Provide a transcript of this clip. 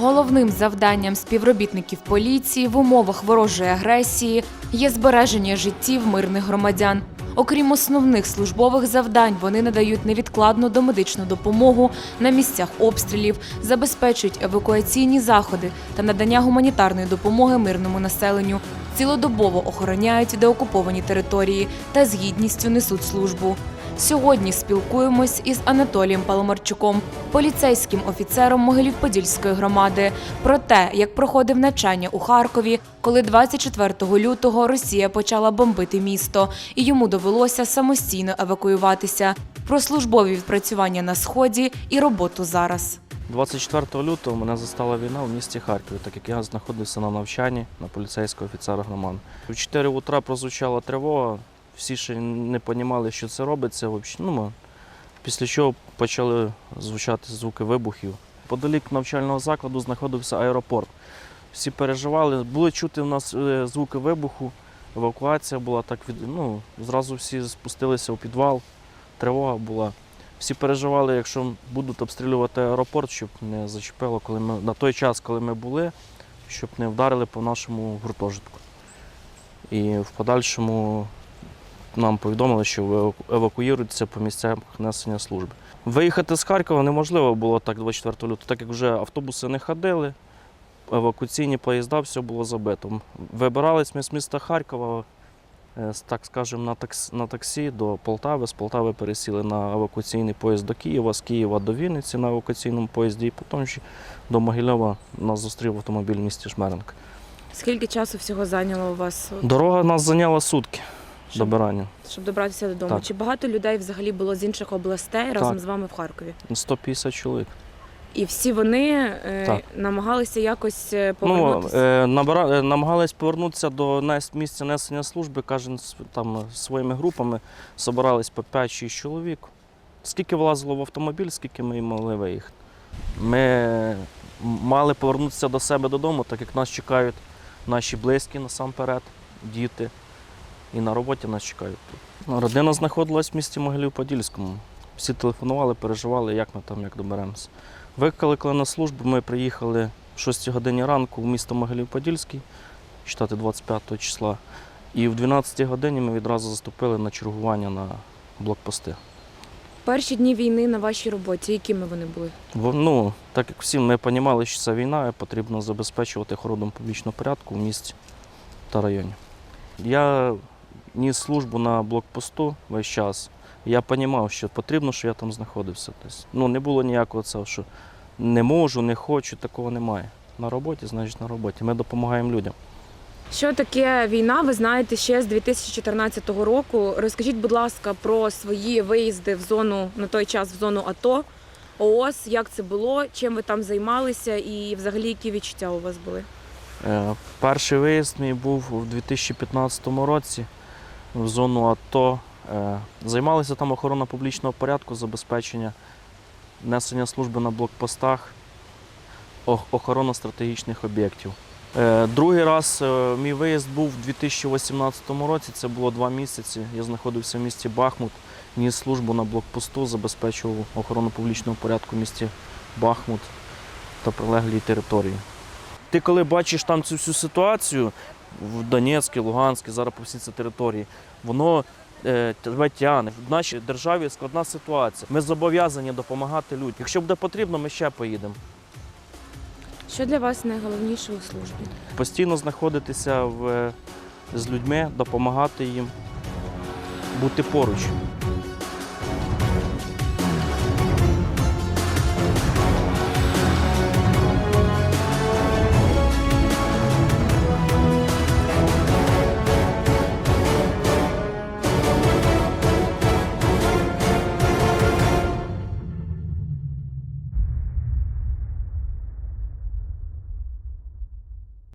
Головним завданням співробітників поліції в умовах ворожої агресії є збереження життів мирних громадян. Окрім основних службових завдань, вони надають невідкладну домедичну допомогу на місцях обстрілів, забезпечують евакуаційні заходи та надання гуманітарної допомоги мирному населенню, цілодобово охороняють деокуповані території та з гідністю несуть службу. Сьогодні спілкуємось із Анатолієм Паламарчуком, поліцейським офіцером Могилів-Подільської громади, про те, як проходив навчання у Харкові, коли 24 лютого Росія почала бомбити місто, і йому довелося самостійно евакуюватися, про службові відпрацювання на сході і роботу зараз. 24 лютого мене застала війна в місті Харкові, так як я знаходився на навчанні на поліцейського офіцера громади. В 4 утра прозвучала тривога, всі ще не розуміли, що це робиться. Ну, після чого почали звучати звуки вибухів. Подалік навчального закладу знаходився аеропорт. Всі переживали, були чути в нас е, звуки вибуху, евакуація була так від. Ну, зразу всі спустилися у підвал, тривога була. Всі переживали, якщо будуть обстрілювати аеропорт, щоб не зачепило, коли ми на той час, коли ми були, щоб не вдарили по нашому гуртожитку. І в подальшому нам повідомили, що евакуюються по місцях несення служби. Виїхати з Харкова неможливо було так 24 лютого, так як вже автобуси не ходили, евакуаційні поїзда, все було забито. Вибирались ми з міста Харкова, е, так скажемо, на таксі, на таксі до Полтави. З Полтави пересіли на евакуаційний поїзд до Києва, з Києва до Вінниці на евакуаційному поїзді, і потім ще до Могильова нас зустрів автомобіль в місті Жмеренка. Скільки часу всього зайняло у вас, Дорога нас зайняла сутки добирання. щоб добратися додому? Так. Чи багато людей взагалі було з інших областей разом з вами в Харкові? 150 чоловік. І всі вони е, Так. намагалися якось е, Ну, повернутися? е, набира... е, намагались повернутися до місця несення служби, кожен з- там своїми групами собирались по 5-6 чоловік. Скільки влазило в автомобіль, скільки ми і могли виїхати. Ми м- мали повернутися до себе додому, так як нас чекають наші близькі насамперед, діти. І на роботі нас чекають тут. Родина знаходилась в місті Могилів-Подільському. Всі телефонували, переживали, як ми там як доберемося. Викликали на службу, ми приїхали в 6 годині ранку в місто Могилів-Подільський, читати 25 числа. І в 12 годині ми відразу заступили на чергування на блокпости. Перші дні війни на вашій роботі, якими вони були? Ну, так як всі ми розуміли, що це війна, і потрібно забезпечувати охорону публічного порядку в місті та районі. Я ніс службу на блокпосту весь час. Я розумів, що потрібно, що я там знаходився. Тобто, ну, не було ніякого цього, що не можу, не хочу, такого немає. На роботі, значить на роботі. Ми допомагаємо людям. Що таке війна? Ви знаєте ще з 2014 року. Розкажіть, будь ласка, про свої виїзди в зону на той час в зону АТО, ООС, як це було, чим ви там займалися, і взагалі які відчуття у вас були? Е, Перший виїзд мій був у 2015 році в зону АТО. Е, Займалися там охорона публічного порядку, забезпечення несення служби на блокпостах, ох- охорона стратегічних об'єктів. Е, Другий раз е, мій виїзд був у 2018 році, це було два місяці. Я знаходився в місті Бахмут, ніс службу на блокпосту, забезпечував охорону публічного порядку в місті Бахмут та прилеглій території. Ти коли бачиш там цю всю ситуацію в Донецькій, Луганській, зараз по всій цій території, воно е, тебе тягне. В нашій державі складна ситуація. Ми зобов'язані допомагати людям. Якщо буде потрібно, ми ще поїдемо. Що для вас найголовніше у службі? Постійно знаходитися в, з людьми, допомагати їм, бути поруч.